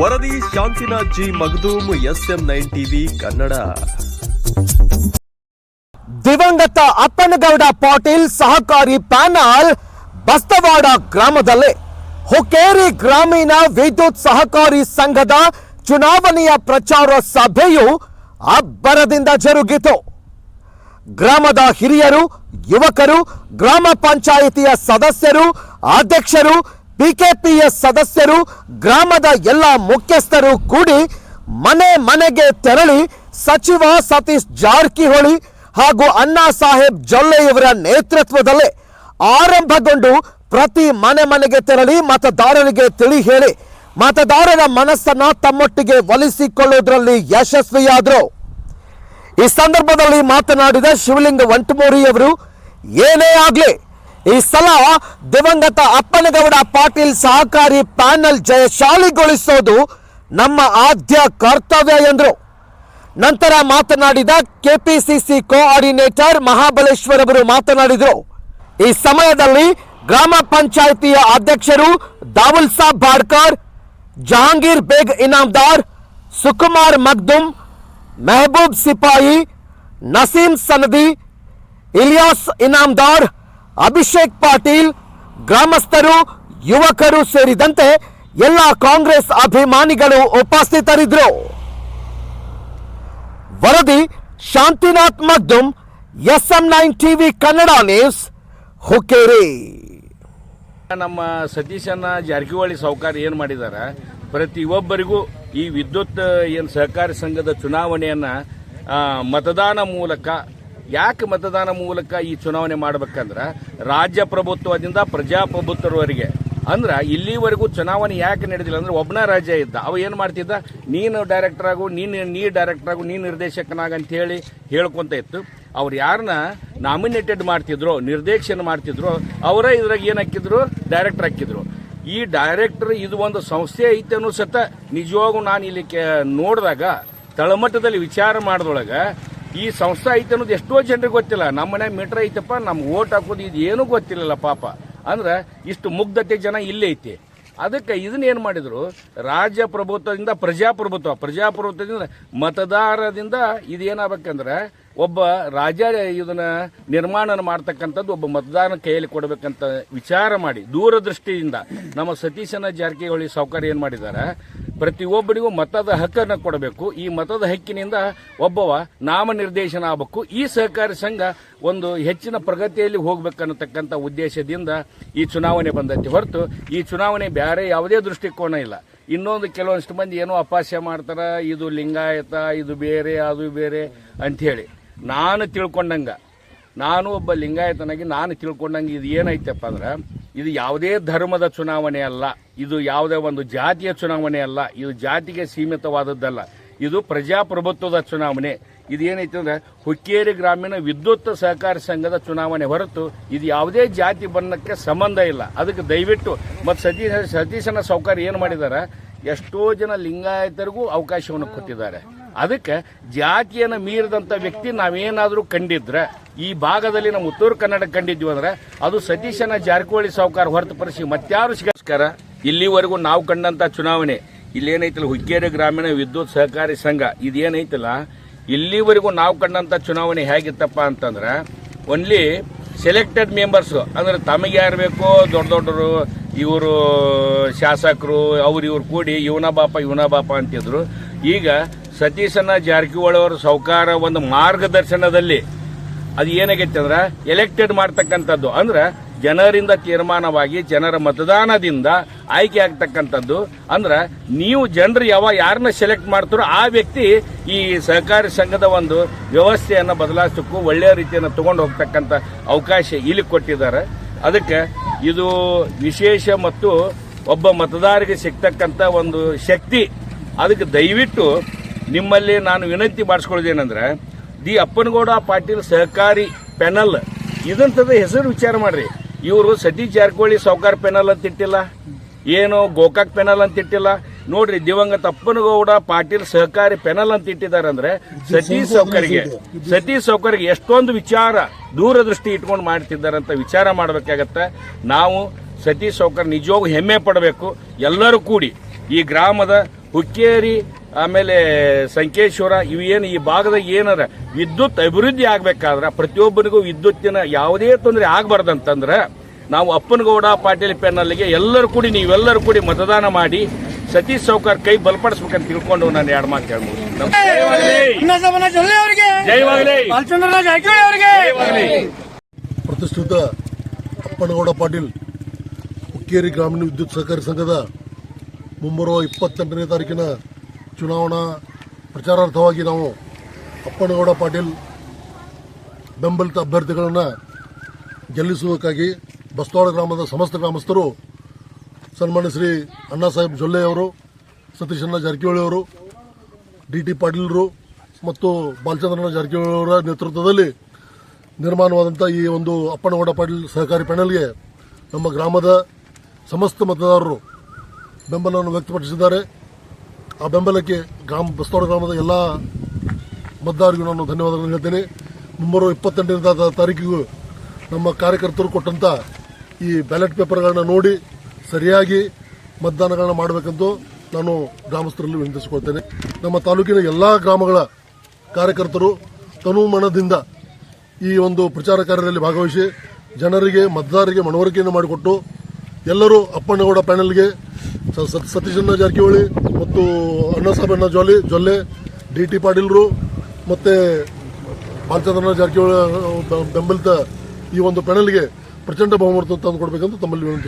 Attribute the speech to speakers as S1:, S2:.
S1: ವರದಿ Shantinath G Magdum, SM nine TV, Kannada.
S2: ದಿವಂಗತ ಅಪ್ಪನಗೌಡ ಪಾಟೀಲ್ ಸಹಕಾರಿ ಪ್ಯಾನಲ್, ಬಸ್ತವಾಡ ಗ್ರಾಮದಲ್ಲಿ. ಹುಕ್ಕೇರಿ ಗ್ರಾಮೀಣ ವಿದ್ಯುತ್ ಸಹಕಾರಿ ಸಂಘದ ಚುನಾವಣೆಯ ಪ್ರಚಾರ ಸಭೆಯು ಅಬ್ಬರದಿಂದ ಜರುಗಿತು. ಗ್ರಾಮದ ಹಿರಿಯರು, ಯುವಕರು, ಗ್ರಾಮ ಪಂಚಾಯಿತಿಯ ಸದಸ್ಯರು, ಅಧ್ಯಕ್ಷರು ಪಿಕೆಪಿಎಸ್ ಸದಸ್ಯರು, ಗ್ರಾಮದ ಎಲ್ಲ ಮುಖ್ಯಸ್ಥರು ಕೂಡಿ ಮನೆ ಮನೆಗೆ ತೆರಳಿ ಸಚಿವ ಸತೀಶ್ ಜಾರಕಿಹೊಳಿ ಹಾಗೂ ಅಣ್ಣಾ ಸಾಹೇಬ್ ಜೊಲ್ಲೆಯವರ ನೇತೃತ್ವದಲ್ಲೇ ಆರಂಭಗೊಂಡು ಪ್ರತಿ ಮನೆ ಮನೆಗೆ ತೆರಳಿ ಮತದಾರರಿಗೆ ತಿಳಿ ಹೇಳಿ, ಮತದಾರರ ಮನಸ್ಸನ್ನ ತಮ್ಮೊಟ್ಟಿಗೆ ಒಲಿಸಿಕೊಳ್ಳುವುದರಲ್ಲಿ ಯಶಸ್ವಿಯಾದರು. ಈ ಸಂದರ್ಭದಲ್ಲಿ ಮಾತನಾಡಿದ ಶಿವಲಿಂಗ ವಂಟಮೂರಿಯವರು, ಏನೇ ಆಗ್ಲಿ ಈ ಸಲ ದಿವಂಗತ ಅಪ್ಪನಗೌಡ ಪಾಟೀಲ್ ಸಹಕಾರಿ ಪ್ಯಾನಲ್ ಜಯಶಾಲಿಗೊಳಿಸೋದು ನಮ್ಮ ಆದ್ಯ ಕರ್ತವ್ಯ ಎಂದರು. ನಂತರ ಮಾತನಾಡಿದ ಕೆಪಿಸಿಸಿ ಕೋಆರ್ಡಿನೇಟರ್ ಮಹಾಬಲೇಶ್ವರ್ ಅವರು ಮಾತನಾಡಿದರು. ಈ ಸಮಯದಲ್ಲಿ ಗ್ರಾಮ ಪಂಚಾಯಿತಿಯ ಅಧ್ಯಕ್ಷರು ದಾವುಲ್ ಸಾಬ್ ಬಾಡ್ಕರ್ ಜಹಾಂಗೀರ್ ಬೇಗ್ ಇನಾಮ್ದಾರ್, ಸುಕುಮಾರ್ ಮಗ್ದುಮ್, ಮೆಹಬೂಬ್ ಸಿಪಾಯಿ, ನಸೀಂ ಸನದಿ, ಇಲಿಯಾಸ್ ಇನಾಮ್ದಾರ್ ಅಭಿಷೇಕ್ ಪಾಟೀಲ್, ಗ್ರಾಮಸ್ಥರು, ಯುವಕರು ಸೇರಿದಂತೆ ಎಲ್ಲ ಕಾಂಗ್ರೆಸ್ ಅಭಿಮಾನಿಗಳು ಉಪಸ್ಥಿತರಿದ್ದರು. ವರದಿ, Shantinath Maddum S M nine TV Kannada news, Hukkeri.
S3: ನಮ್ಮ ಸತೀಶನ್ನ ಜಾರಕಿಹೊಳಿ ಸಾವುಕಾರ ಏನು ಮಾಡಿದಾರ? ಪ್ರತಿಯೊಬ್ಬರಿಗೂ ಈ ವಿದ್ಯುತ್, ಏನು ಸಹಕಾರಿ ಸಂಘದ ಚುನಾವಣೆಯನ್ನ ಮತದಾನ ಮೂಲಕ ಯಾಕೆ ಮತದಾನ ಮೂಲಕ ಈ ಚುನಾವಣೆ ಮಾಡ್ಬೇಕಂದ್ರೆ ರಾಜ್ಯ ಪ್ರಭುತ್ವದಿಂದ ಪ್ರಜಾಪ್ರಭುತ್ವದವರೆಗೆ. ಅಂದ್ರೆ ಇಲ್ಲಿವರೆಗೂ ಚುನಾವಣೆ ಯಾಕೆ ನಡೆದಿಲ್ಲ? ಅಂದ್ರೆ ಒಬ್ಬನ ರಾಜ್ಯ ಇದ್ದ. ಅವ ಏನು ಮಾಡ್ತಿದ್ದ? ನೀನು ಡೈರೆಕ್ಟರ್ ಆಗು, ನೀನು, ನೀ ಡೈರೆಕ್ಟರ್ ಆಗು, ನೀ ನಿರ್ದೇಶಕನಾಗ ಅಂತ ಹೇಳಿ ಹೇಳ್ಕೊಂತ ಇತ್ತು. ಅವ್ರು ಯಾರನ್ನ ನಾಮಿನೇಟೆಡ್ ಮಾಡ್ತಿದ್ರು, ನಿರ್ದೇಶನ ಮಾಡ್ತಿದ್ರು, ಅವರೇ ಇದ್ರಾಗ ಏನು ಹಾಕಿದ್ರು? ಡೈರೆಕ್ಟರ್ ಹಾಕಿದ್ರು. ಈ ಡೈರೆಕ್ಟರ್ ಇದು ಒಂದು ಸಂಸ್ಥೆ ಐತೆ ಅನ್ನೋ ಸತ ನಿಜವಾಗೂ ನಾನು ಇಲ್ಲಿ ನೋಡಿದಾಗ, ತಳಮಟ್ಟದಲ್ಲಿ ವಿಚಾರ ಮಾಡಿದೊಳಗ ಈ ಸಂಸ್ಥೆ ಐತೆ ಅನ್ನೋದು ಎಷ್ಟೋ ಜನರಿಗೆ ಗೊತ್ತಿಲ್ಲ. ನಮ್ಮ ಮನೆ ಮೀಟರ್ ಐತಪ್ಪ, ನಮ್ಗೆ ಓಟ್ ಹಾಕೋದು ಇದು ಏನೂ ಗೊತ್ತಿಲ್ಲಲ್ಲ ಪಾಪ. ಅಂದ್ರೆ ಇಷ್ಟು ಮುಗ್ಧತೆ ಜನ ಇಲ್ಲೇ ಐತಿ. ಅದಕ್ಕೆ ಇದನ್ನ ಏನು ಮಾಡಿದ್ರು? ರಾಜ್ಯ ಪ್ರಭುತ್ವದಿಂದ ಪ್ರಜಾಪ್ರಭುತ್ವ. ಪ್ರಜಾಪ್ರಭುತ್ವದಿಂದ ಮತದಾರದಿಂದ ಇದೇನಾಗಬೇಕಂದ್ರೆ ಒಬ್ಬ ರಾಜ ಇದನ್ನ ನಿರ್ಮಾಣ ಮಾಡ್ತಕ್ಕಂಥದ್ದು ಒಬ್ಬ ಮತದಾರನ ಕೈಯಲ್ಲಿ ಕೊಡಬೇಕಂತ ವಿಚಾರ ಮಾಡಿ ದೂರದೃಷ್ಟಿಯಿಂದ. ನಮ್ಮ ಸತೀಶನ ಜಾರಕಿಹೊಳಿ ಸಾವುಕಾರ ಏನು ಮಾಡಿದ್ದಾರೆ? ಪ್ರತಿಯೊಬ್ಬರಿಗೂ ಮತದ ಹಕ್ಕನ್ನು ಕೊಡಬೇಕು. ಈ ಮತದ ಹಕ್ಕಿನಿಂದ ಒಬ್ಬವ ನಾಮನಿರ್ದೇಶನ ಆಗಬೇಕು. ಈ ಸಹಕಾರಿ ಸಂಘ ಒಂದು ಹೆಚ್ಚಿನ ಪ್ರಗತಿಯಲ್ಲಿ ಹೋಗ್ಬೇಕನ್ನತಕ್ಕಂಥ ಉದ್ದೇಶದಿಂದ ಈ ಚುನಾವಣೆ ಬಂದೈತಿ. ಹೊರತು ಈ ಚುನಾವಣೆ ಬೇರೆ ಯಾವುದೇ ದೃಷ್ಟಿಕೋನ ಇಲ್ಲ. ಇನ್ನೊಂದು ಕೆಲವೊಂದಿಷ್ಟು ಮಂದಿ ಏನೋ ಅಪಾಸ್ಯ ಮಾಡ್ತಾರೆ, ಇದು ಲಿಂಗಾಯತ, ಇದು ಬೇರೆ, ಅದು ಬೇರೆ ಅಂಥೇಳಿ. ನಾನು ತಿಳ್ಕೊಂಡಂಗ, ನಾನು ಒಬ್ಬ ಲಿಂಗಾಯತನಾಗಿ ನಾನು ತಿಳ್ಕೊಂಡಂಗೆ ಇದು ಏನೈತಪ್ಪ ಅಂದ್ರೆ ಇದು ಯಾವುದೇ ಧರ್ಮದ ಚುನಾವಣೆ ಅಲ್ಲ. ಇದು ಯಾವುದೇ ಒಂದು ಜಾತಿಯ ಚುನಾವಣೆ ಅಲ್ಲ. ಇದು ಜಾತಿಗೆ ಸೀಮಿತವಾದದ್ದಲ್ಲ. ಇದು ಪ್ರಜಾಪ್ರಭುತ್ವದ ಚುನಾವಣೆ. ಇದು ಏನೈತೆ ಅಂದ್ರೆ ಹುಕ್ಕೇರಿ ಗ್ರಾಮೀಣ ವಿದ್ಯುತ್ ಸಹಕಾರ ಸಂಘದ ಚುನಾವಣೆ ಹೊರತು ಇದು ಯಾವುದೇ ಜಾತಿ ಬಣ್ಣಕ್ಕೆ ಸಂಬಂಧ ಇಲ್ಲ. ಅದಕ್ಕೆ ದಯವಿಟ್ಟು ಮತ್ತು ಸತೀಶ ಸತೀಶನ ಸೌಕರ್ಯ ಏನು ಮಾಡಿದ್ದಾರೆ ಎಷ್ಟೋ ಜನ ಲಿಂಗಾಯತರಿಗೂ ಅವಕಾಶವನ್ನು ಕೊಟ್ಟಿದ್ದಾರೆ. ಅದಕ್ಕೆ ಜಾತಿಯನ್ನು ಮೀರಿದಂಥ ವ್ಯಕ್ತಿ ನಾವೇನಾದರೂ ಕಂಡಿದ್ರೆ, ಈ ಭಾಗದಲ್ಲಿ ನಮ್ಮ ಉತ್ತರ ಕನ್ನಡ ಕಂಡಿದ್ವಿ ಅಂದ್ರೆ, ಅದು ಸತೀಶನ ಜಾರಕಿಹೊಳಿ ಸಾವುಕಾರ ಹೊರತುಪಡಿಸಿ ಮತ್ತಾರು ಸಿಗೋಸ್ಕರ ಇಲ್ಲಿವರೆಗೂ ನಾವು ಕಂಡಂಥ ಚುನಾವಣೆ, ಇಲ್ಲೇನೈತಲ್ಲ ಹುಕ್ಕೇರಿ ಗ್ರಾಮೀಣ ವಿದ್ಯುತ್ ಸಹಕಾರಿ ಸಂಘ, ಇದೇನೈತಲ್ಲ? ಇಲ್ಲಿವರೆಗೂ ನಾವು ಕಂಡಂಥ ಚುನಾವಣೆ ಹೇಗಿತ್ತಪ್ಪ ಅಂತಂದ್ರೆ ಓನ್ಲಿ ಸೆಲೆಕ್ಟೆಡ್ ಮೆಂಬರ್ಸ್ ಅಂದ್ರೆ ತಮಗೆ ಯಾರು ಬೇಕೋ ದೊಡ್ಡ ದೊಡ್ಡರು, ಇವರು ಶಾಸಕರು, ಅವ್ರು ಇವ್ರು ಕೂಡಿ, ಇವನ ಬಾಪ ಇವನ ಬಾಪ ಅಂತಿದ್ರು. ಈಗ ಸತೀಶನ ಜಾರಕಿಹೊಳಿ ಅವರ ಸೌಕಾರ ಒಂದು ಮಾರ್ಗದರ್ಶನದಲ್ಲಿ ಅದು ಏನಾಗೈತೆ ಅಂದ್ರೆ ಎಲೆಕ್ಟೆಡ್ ಮಾಡ್ತಕ್ಕಂಥದ್ದು. ಅಂದ್ರೆ ಜನರಿಂದ ತೀರ್ಮಾನವಾಗಿ, ಜನರ ಮತದಾನದಿಂದ ಆಯ್ಕೆ ಆಗ್ತಕ್ಕಂಥದ್ದು. ಅಂದ್ರೆ ನೀವು ಜನರು ಯಾವ ಯಾರನ್ನ ಸೆಲೆಕ್ಟ್ ಮಾಡ್ತಾರೋ ಆ ವ್ಯಕ್ತಿ ಈ ಸಹಕಾರಿ ಸಂಘದ ಒಂದು ವ್ಯವಸ್ಥೆಯನ್ನು ಬದಲಾಯಿಸೋಕ್ಕೂ ಒಳ್ಳೆಯ ರೀತಿಯನ್ನು ತಗೊಂಡು ಹೋಗ್ತಕ್ಕಂಥ ಅವಕಾಶ ಇಲ್ಲಿ ಕೊಟ್ಟಿದ್ದಾರೆ. ಅದಕ್ಕೆ ಇದು ವಿಶೇಷ ಮತ್ತು ಒಬ್ಬ ಮತದಾರರಿಗೆ ಸಿಗ್ತಕ್ಕಂಥ ಒಂದು ಶಕ್ತಿ. ಅದಕ್ಕೆ ದಯವಿಟ್ಟು ನಿಮ್ಮಲ್ಲಿ ನಾನು ವಿನಂತಿ ಮಾಡಿಸ್ಕೊಳ್ಳೋದೇನೆಂದ್ರೆ, ದಿ ಅಪ್ಪನಗೌಡ ಪಾಟೀಲ್ ಸಹಕಾರಿ ಪೆನಲ್. ಇದಂಥದ್ದು ಹೆಸರು ವಿಚಾರ ಮಾಡ್ರಿ. ಇವರು ಸತೀಶ್ ಜಾರಕಿಹೊಳಿ ಸಾವುಕಾರ ಪೆನಲ್ ಅಂತ ಇಟ್ಟಿಲ್ಲ, ಏನು ಗೋಕಾಕ್ ಪೆನಲ್ ಅಂತ ಇಟ್ಟಿಲ್ಲ. ನೋಡ್ರಿ, ದಿವಂಗತ ಅಪ್ಪನಗೌಡ ಪಾಟೀಲ್ ಸಹಕಾರಿ ಪೆನಲ್ ಅಂತ ಇಟ್ಟಿದ್ದಾರೆ ಅಂದ್ರೆ ಸತೀಶ್ ಸೌಕರ್ಗೆ ಸತೀಶ್ ಸೌಕರ್ಗೆ ಎಷ್ಟೊಂದು ವಿಚಾರ ದೂರದೃಷ್ಟಿ ಇಟ್ಕೊಂಡು ಮಾಡ್ತಿದ್ದಾರೆ ಅಂತ ವಿಚಾರ ಮಾಡಬೇಕಾಗತ್ತೆ. ನಾವು ಸತೀಶ್ ಸೌಕರ್ ನಿಜವಾಗೂ ಹೆಮ್ಮೆ ಪಡಬೇಕು. ಎಲ್ಲರೂ ಕೂಡಿ ಈ ಗ್ರಾಮದ ಹುಕ್ಕೇರಿ ಆಮೇಲೆ ಸಂಕೇಶ್ವರ ಇವು ಏನು ಈ ಭಾಗದಾಗ ಏನಾರ ವಿದ್ಯುತ್ ಅಭಿವೃದ್ಧಿ ಆಗ್ಬೇಕಾದ್ರೆ ಪ್ರತಿಯೊಬ್ಬರಿಗೂ ವಿದ್ಯುತ್ತಿನ ಯಾವುದೇ ತೊಂದರೆ ಆಗಬಾರ್ದಂತಂದ್ರೆ ನಾವು ಅಪ್ಪನಗೌಡ ಪಾಟೀಲ್ ಪೆನ್ನಲ್ಲಿಗೆ ಎಲ್ಲರೂ ಕೂಡಿ ನೀವೆಲ್ಲರೂ ಕೂಡಿ ಮತದಾನ ಮಾಡಿ ಸತೀಶ್ ಸೌಕರ್ ಕೈ ಬಲಪಡಿಸ್ಬೇಕಂತ ತಿಳ್ಕೊಂಡು ನಾನು ಎರಡು ಮಾತು ಹೇಳ್ಬೋದು.
S4: ಪ್ರತಿಷ್ಠಿತ ಅಪ್ಪನಗೌಡ ಪಾಟೀಲ್ ಹುಕ್ಕೇರಿ ಗ್ರಾಮೀಣ ವಿದ್ಯುತ್ ಸಹಕಾರಿ ಸಂಘದ ಮುಂಬರುವ ಇಪ್ಪತ್ತೆಂಟನೇ ತಾರೀಕಿನ ಚುನಾವಣಾ ಪ್ರಚಾರಾರ್ಥವಾಗಿ ನಾವು ಅಪ್ಪನಗೌಡ ಪಾಟೀಲ್ ಬೆಂಬಲಿತ ಅಭ್ಯರ್ಥಿಗಳನ್ನು ಗೆಲ್ಲಿಸುವುದಕ್ಕಾಗಿ ಬಸ್ತವಾಳ ಗ್ರಾಮದ ಸಮಸ್ತ ಗ್ರಾಮಸ್ಥರು ಸನ್ಮಾನ್ಯ ಶ್ರೀ ಅಣ್ಣಾ ಸಾಹೇಬ್ ಜೊಲ್ಲೆಯವರು ಸತೀಶಣ್ಣ ಜಾರಕಿಹೊಳಿ ಅವರು ಡಿ ಟಿ ಪಾಟೀಲ್ರು ಮತ್ತು ಬಾಲಚಂದ್ರಣ್ಣ ಜಾರಕಿಹೊಳಿ ನೇತೃತ್ವದಲ್ಲಿ ನಿರ್ಮಾಣವಾದಂಥ ಈ ಒಂದು ಅಪ್ಪನಗೌಡ ಪಾಟೀಲ್ ಸಹಕಾರಿ ಪ್ಯಾನೆಲ್ಗೆ ನಮ್ಮ ಗ್ರಾಮದ ಸಮಸ್ತ ಮತದಾರರು ಬೆಂಬಲವನ್ನು ವ್ಯಕ್ತಪಡಿಸಿದ್ದಾರೆ. ಆ ಬೆಂಬಲಕ್ಕೆ ಗ್ರಾಮ, ಬಸ್ತೋಡ ಗ್ರಾಮದ ಎಲ್ಲ ಮತದಾರರಿಗೂ ನಾನು ಧನ್ಯವಾದಗಳನ್ನು ಹೇಳ್ತೇನೆ. ಮುಂಬರುವ ಇಪ್ಪತ್ತೆಂಟನೇ ತಾರೀಕಿಗೂ ನಮ್ಮ ಕಾರ್ಯಕರ್ತರು ಕೊಟ್ಟಂತ ಈ ಬ್ಯಾಲೆಟ್ ಪೇಪರ್ಗಳನ್ನ ನೋಡಿ ಸರಿಯಾಗಿ ಮತದಾನಗಳನ್ನ ಮಾಡಬೇಕಂತೂ ನಾನು ಗ್ರಾಮಸ್ಥರಲ್ಲಿ ವಿನಂತಿಸಿಕೊಳ್ತೇನೆ. ನಮ್ಮ ತಾಲೂಕಿನ ಎಲ್ಲ ಗ್ರಾಮಗಳ ಕಾರ್ಯಕರ್ತರು ತನು ಮನದಿಂದ ಈ ಒಂದು ಪ್ರಚಾರ ಕಾರ್ಯದಲ್ಲಿ ಭಾಗವಹಿಸಿ ಜನರಿಗೆ, ಮತದಾರರಿಗೆ ಮನವರಿಕೆಯನ್ನು ಮಾಡಿಕೊಟ್ಟು ಎಲ್ಲರೂ ಅಪ್ಪಣ್ಣಗೌಡ ಪ್ಯಾನೆಲ್ಗೆ ಸತೀಶಣ್ಣ ಜಾರಕಿಹೊಳಿ ಮತ್ತು ಅಣ್ಣಸಾಬಣ್ಣ ಜೊಲ್ಲೆ ಜೊಲ್ಲೆ, ಡಿ ಟಿ ಪಾಟೀಲ್ರು ಮತ್ತು ಬಾಲಚಂದ್ರಣ್ಣ ಜಾರಕಿಹೊಳಿ ಬೆಂಬಲಿತ ಈ ಒಂದು ಪ್ಯಾನೆಲ್ಗೆ ಪ್ರಚಂಡ ಬಹುಮತ ತಂದು ಕೊಡಬೇಕಂತ ತಮ್ಮಲ್ಲಿ ವಿನಂತಿ